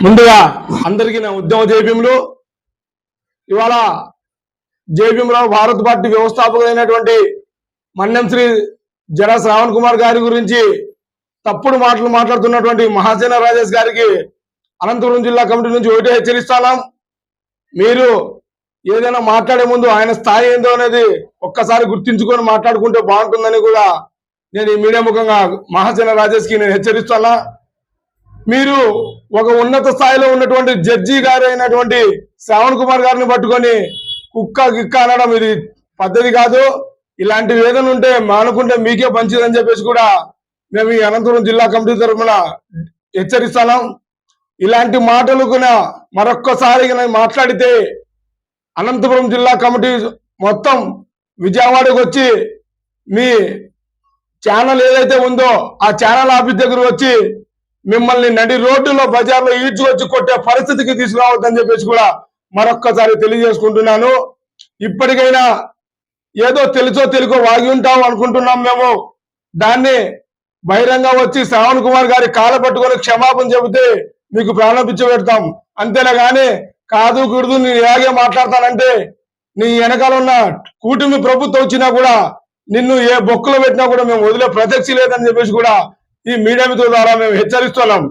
ముందుగా అందరికీ నా ఉద్యమ జేబీములు ఇవాళ జేబీఎంరావు భారత్ పార్టీ వ్యవస్థాపకులైనటువంటి మన్యం శ్రీ జడ శ్రావణ్ కుమార్ గారి గురించి తప్పుడు మాటలు మాట్లాడుతున్నటువంటి మహాసేన రాజేష్ గారికి అనంతపురం జిల్లా కమిటీ నుంచి ఒకటే హెచ్చరిస్తాం మీరు ఏదైనా మాట్లాడే ముందు ఆయన స్థాయి ఏందో అనేది ఒక్కసారి గుర్తించుకొని మాట్లాడుకుంటే బాగుంటుందని కూడా నేను ఈ మీడియా ముఖంగా మహాసేన రాజేష్కి నేను హెచ్చరిస్తున్నా. మీరు ఒక ఉన్నత స్థాయిలో ఉన్నటువంటి జడ్జి గారు అయినటువంటి శ్రావణ్ కుమార్ గారిని పట్టుకొని కుక్క గిక్క అనడం ఇది పద్ధతి కాదు. ఇలాంటి వేదన ఉంటే మానుకుంటే మీకే మంచిదని చెప్పేసి కూడా మేము ఈ అనంతపురం జిల్లా కమిటీ తరఫున హెచ్చరిస్తున్నాం. ఇలాంటి మాటలు కూడా మరొక్కసారి మాట్లాడితే అనంతపురం జిల్లా కమిటీ మొత్తం విజయవాడకు వచ్చి మీ ఛానల్ ఏదైతే ఉందో ఆ ఛానల్ ఆఫీస్ దగ్గర వచ్చి మిమ్మల్ని నడి రోడ్డులో బజార్లో ఈడ్చుకొచ్చి కొట్టే పరిస్థితికి తీసుకురావద్దని చెప్పేసి కూడా మరొక్కసారి తెలియజేసుకుంటున్నాను. ఇప్పటికైనా ఏదో తెలుసో తెలుగో వాగి ఉంటాం అనుకుంటున్నాం మేము. దాన్ని బహిరంగ వచ్చి శ్రావణ్ కుమార్ గారి కాళ్ళ పట్టుకొని క్షమాపణ చెబితే మీకు ప్రాణం పిచ్చి పెడతాం. అంతేనా గాని కాదు కుడుదు నేను ఇలాగే మాట్లాడతానంటే నీ వెనకాల ఉన్న కూటమి ప్రభుత్వం వచ్చినా కూడా నిన్ను ఏ బొక్కులో పెట్టినా కూడా మేము వదిలే ప్రత్యక్ష లేదని చెప్పేసి కూడా ఈ మీడియా ద్వారా మేము హెచ్చరిస్తున్నాం.